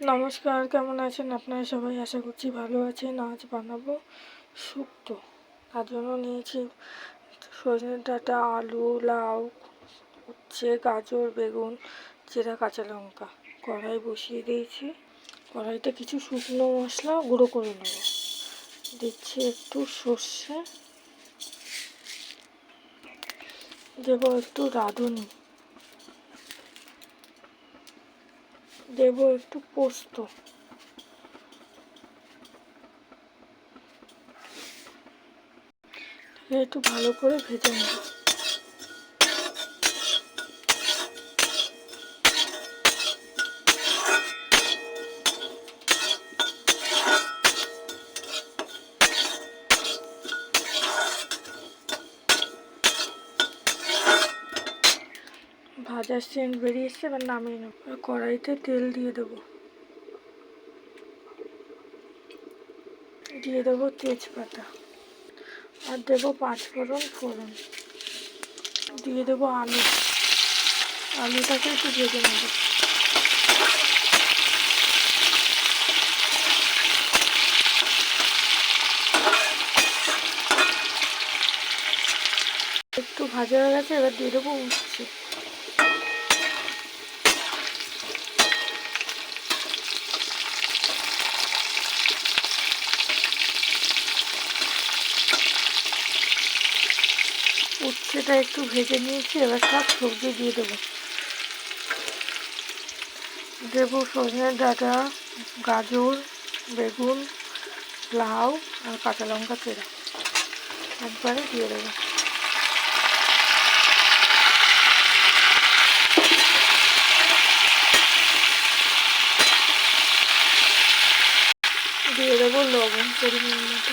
নমস্কার, কেমন আছেন আপনারা সবাই? আশা করছি ভালো আছেন। আজ বানাবো শুক্তো। তার জন্য নিয়েছি সজনে ডাঁটা, আলু, লাউ, উচ্ছে, গাজর, বেগুন, জিরা, কাঁচা লঙ্কা। কড়াই বসিয়ে দিয়েছি। কড়াইতে কিছু শুকনো মশলা গুঁড়ো করে নেব। দিচ্ছি একটু সর্ষে। দেবো একটু রাঁধুনি। দেবো একটু পোস্ত। একটু ভালো করে ভেজে নেব। ভাজার সেন্ট বেরিয়ে এসছে এবার নামিয়ে নেব। কড়াইতে তেল দিয়ে দেবো। দিয়ে দেবো তেজপাতা। আর দেবো পাঁচ ফোড়ন ফোড়ন। দিয়ে দেবো আলু। আলুটাকে একটু ভেজে নেব। একটু ভাজা হয়ে গেছে, এবার দিয়ে দেবো উচ্ছে। উচ্ছেটা একটু ভেজে নিয়েছি, এবার সব সবজি দিয়ে দেবো। দেবো সজনের ডাঁটা, গাজর, বেগুন, লাউ আর কাঁচা লঙ্কা চেরা। একবারে দিয়ে দেবো। দিয়ে দেবো লবণ পরিমাণ মতো।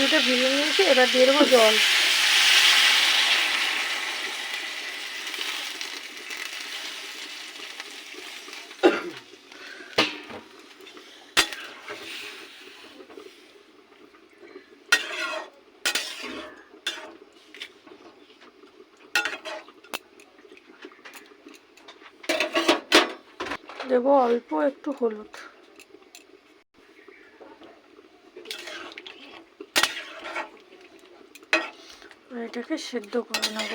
সবজিটা ভেজে নিয়েছি এবার দিয়ে দেবো জল। দেবো অল্প একটু হলুদ। এটাকে সেদ্ধ করে নেব।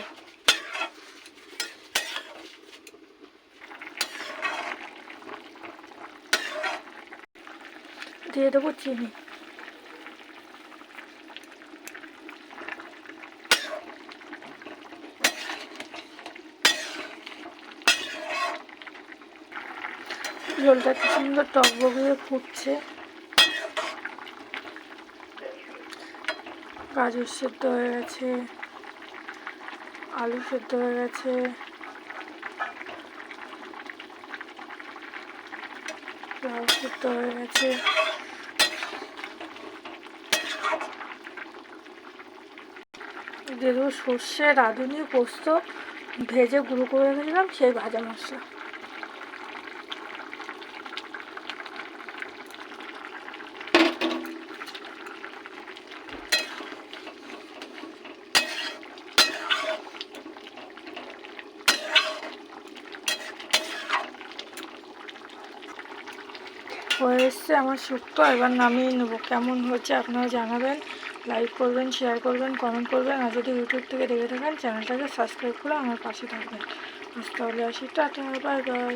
দিয়ে দেবো চিনি। জলটা কি সুন্দর টক বগিয়ে ফুটছে। গাজর সেদ্ধ হয়ে গেছে, আলু সেদ্ধ হয়ে গেছে। লাউ সেদ্ধ হয়ে গেছে। দিয়ে সর্ষে, রাঁধুনি, পোস্ত, ভেজে গুঁড়ো করে রেখেছিলাম সেই ভাজা মশলা। হয়ে এসছে আমার শুক্তো এবার নামিয়ে নেব। কেমন হচ্ছে আপনারা জানাবেন লাইক করবেন শেয়ার করবেন কমেন্ট করবেন, আর যদি ইউটিউব থেকে দেখে থাকেন চ্যানেলটাকে সাবস্ক্রাইব করে আমার পাশে থাকবেন। আজ তাহলে আসি, টাটা বাই বাই